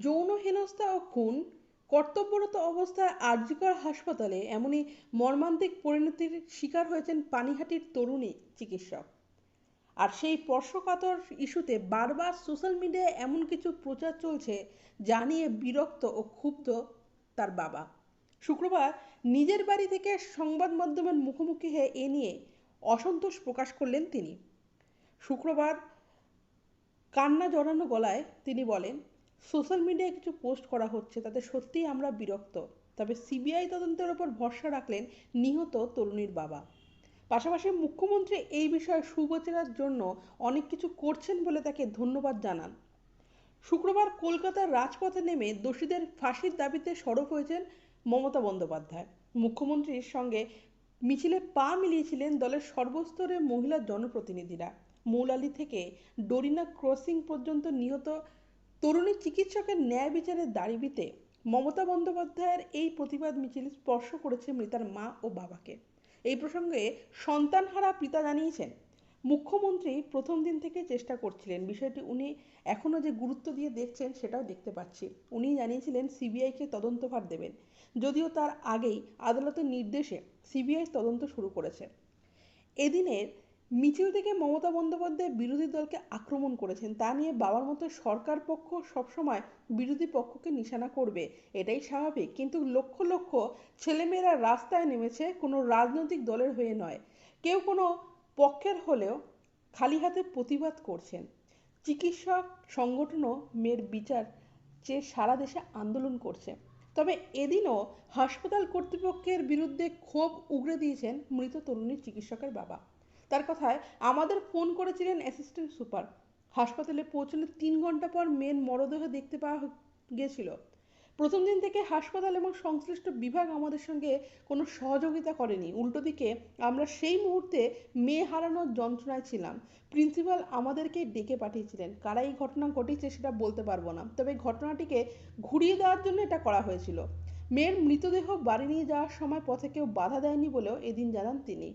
যৌন হেনস্থা ও খুন, কর্তব্যরত অবস্থায় আরজিকর হাসপাতালে এমনই মর্মান্তিক পরিণতির শিকার হয়েছেন পানিহাটির তরুণী চিকিৎসক। আর সেই স্পর্শকাতর ইস্যুতে বারবার সোশ্যাল মিডিয়ায় এমন কিছু প্রচার চলছে যা নিয়ে বিরক্ত ও ক্ষুব্ধ তার বাবা। শুক্রবার নিজের বাড়ি থেকে সংবাদ মাধ্যমের মুখোমুখি হয়ে এ নিয়ে অসন্তোষ প্রকাশ করলেন তিনি। শুক্রবার কান্না জড়ানো গলায় তিনি বলেন সোশ্যাল মিডিয়ায় কিছু পোস্ট করা হচ্ছে, তাতে সত্যিই আমরা বিরক্ত। তবে সিবিআই তদন্তের ওপর ভরসা রাখলেন নিহত তরুণীর বাবা। পাশাপাশি মুখ্যমন্ত্রী এই বিষয়ে সুবচেরার জন্য অনেক কিছু করছেন বলে তাকে ধন্যবাদ জানান। শুক্রবার কলকাতার রাজপথে নেমে দোষীদের ফাঁসির দাবিতে সরব হয়েছেন মমতা বন্দ্যোপাধ্যায়। মুখ্যমন্ত্রীর সঙ্গে মিছিলে পা মিলিয়েছিলেন দলের সর্বস্তরের মহিলা জনপ্রতিনিধিরা। মৌলালি থেকে ডোরিনা ক্রসিং পর্যন্ত নিহত তরুণী চিকিৎসকের ন্যায় বিচারের দাবিতে মমতা বন্দ্যোপাধ্যায়ের এই প্রতিবাদ মিছিল স্পর্শ করেছে মৃতার মা ও বাবাকে। এই প্রসঙ্গে সন্তানহারা পিতা জানিয়েছেন, মুখ্যমন্ত্রী প্রথম দিন থেকে চেষ্টা করছিলেন। বিষয়টি উনি এখনও যে গুরুত্ব দিয়ে দেখছেন সেটাও দেখতে পাচ্ছি। উনি জানিয়েছিলেন সিবিআইকে তদন্তভার দেবেন। যদিও তার আগেই আদালতের নির্দেশে সিবিআই তদন্ত শুরু করেছে। এদিনের মিছিল থেকে মমতা বন্দ্যোপাধ্যায় বিরোধী দলকে আক্রমণ করেছেন, তা নিয়ে বাবার মতো সরকার পক্ষ সবসময় বিরোধী পক্ষকে নিশানা করবে, এটাই স্বাভাবিক। কিন্তু লক্ষ লক্ষ ছেলেমেয়েরা রাস্তায় নেমেছে কোনো রাজনৈতিক দলের হয়ে নয়। কেউ কোনো পক্ষের হলেও খালি হাতে প্রতিবাদ করছেন। চিকিৎসক সংগঠনও মেয়ের বিচার চেয়ে সারা দেশে আন্দোলন করছে। তবে এদিনও হাসপাতাল কর্তৃপক্ষের বিরুদ্ধে ক্ষোভ উগড়ে দিয়েছেন মৃত তরুণীর চিকিৎসকের বাবা। তার কথায় আমাদের ফোন করেছিলেন অ্যাসিস্ট্যান্ট সুপার। হাসপাতালে পৌঁছানোর তিন ঘণ্টা পর মেন মরদেহ দেখতে পাওয়া গিয়েছিল প্রথম দিন থেকে হাসপাতাল এবং সংশ্লিষ্ট বিভাগ আমাদের সঙ্গে কোনো সহযোগিতা করেনি। উল্টো দিকে আমরা সেই মুহূর্তে মেয়ে হারানোর যন্ত্রণায় ছিলাম। প্রিন্সিপাল আমাদেরকে ডেকে পাঠিয়েছিলেন। কারা এই ঘটনা ঘটেছে সেটা বলতে পারব না, তবে ঘটনাটিকে ঘুরিয়ে দেওয়ার জন্য এটা করা হয়েছিল। মেয়ের মৃতদেহ বাড়ি নিয়ে যাওয়ার সময় পথে কেউ বাধা দেয়নি বলেও এদিন জানান তিনি।